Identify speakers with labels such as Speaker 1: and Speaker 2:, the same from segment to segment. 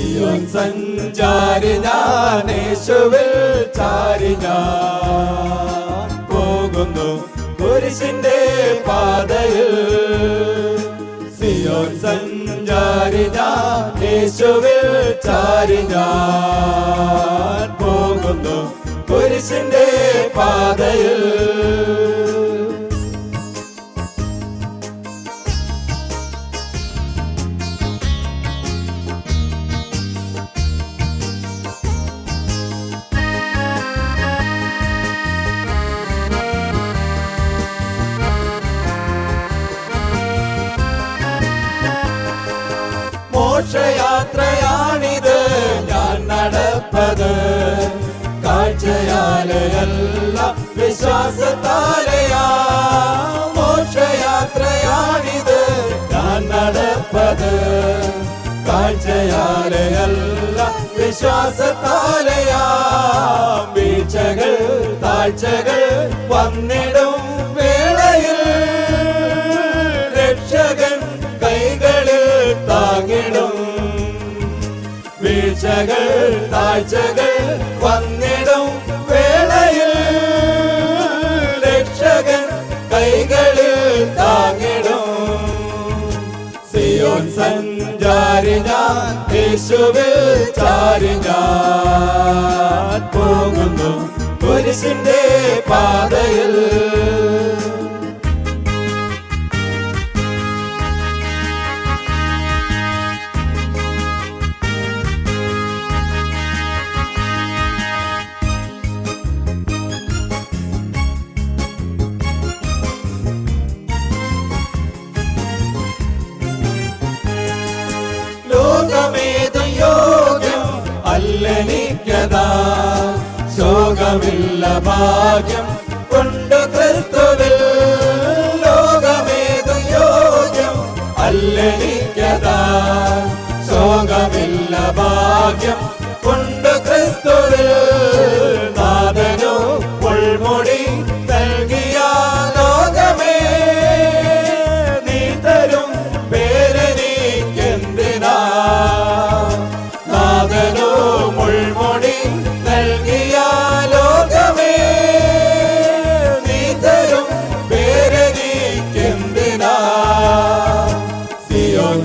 Speaker 1: സിയോൻ സഞ്ചാരി ഞാൻ യേശുവിൽ ചാരി ഞാൻ പോകുന്നു കുരിശിന്റെ പാതയിൽ. സിയോൻ സഞ്ചാരി ഞാൻ യേശുവിൽ ചാരി ഞാൻ പോകുന്നു കുരിശിന്റെ പാതയിൽ. മോക്ഷയാത്രയാണിത് ഞാൻ നടപ്പത്. കാഴ്ചയാലയല്ല വിശ്വാസത്താലയാ. മോക്ഷയാത്രയാണിത് ഞാൻ നടപ്പത്. കാഴ്ചയാലയല്ല വിശ്വാസത്താലയാ. വീഴ്ചകൾ താഴ്ചകൾ വന്നിടും വീഴ്ചകൾ താഴ്ചകൾ വന്നിടും വേളയിൽ. രക്ഷകൻ കൈകളിൽ താങ്ങിടും. സിയോൻ സഞ്ചാരി ഞാൻ യേശുവിൽ ചാരി ഞാൻ. പോകുന്നു കുരിശിന്റെ പാതയിൽ. അല്ലെനിക്കതാ ശോകമില്ല ഭാഗ്യം കൊണ്ട് ക്രിസ്തുവിൽ ലോകമേതു യോഗ്യം അല്ലെനിക്കതാ. ശോകമില്ല ഭാഗ്യം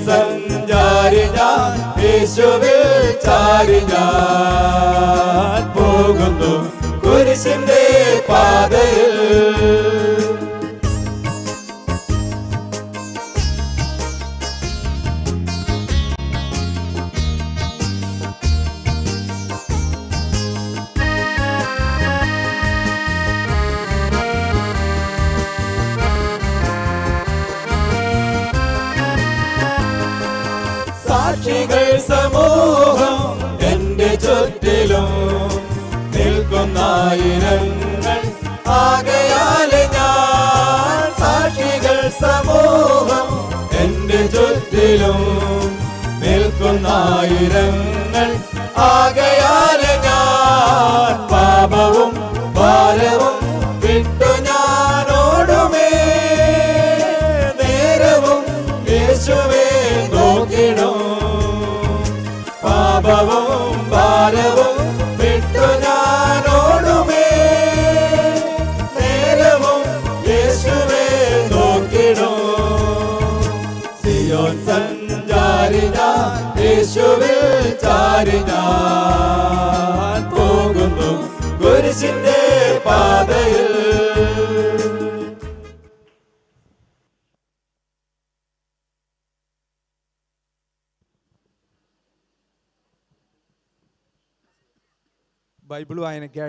Speaker 1: സഞ്ചാരി ഞാൻ യേശുവിൽ ചാരി ഞാൻ. പോകുന്നു കുരിശിന്റെ പാതയിൽ സാക്ഷികൾ സമൂഹം എന്റെ ചുറ്റിലും നിൽക്കുന്നായിരങ്ങൾ ആകയാൽ ഞാൻ സാക്ഷികൾ സമൂഹം എന്റെ ചുറ്റിലും നിൽക്കുന്നായിരങ്ങൾ ആകയാൽ സഞ്ചാരി ഞാൻ യേശുവിൽ ചാരി ഞാൻ പോകുന്നു കുരിശിന്റെ പാതയിൽ.
Speaker 2: ബൈബിൾ വായനയ്ക്കായി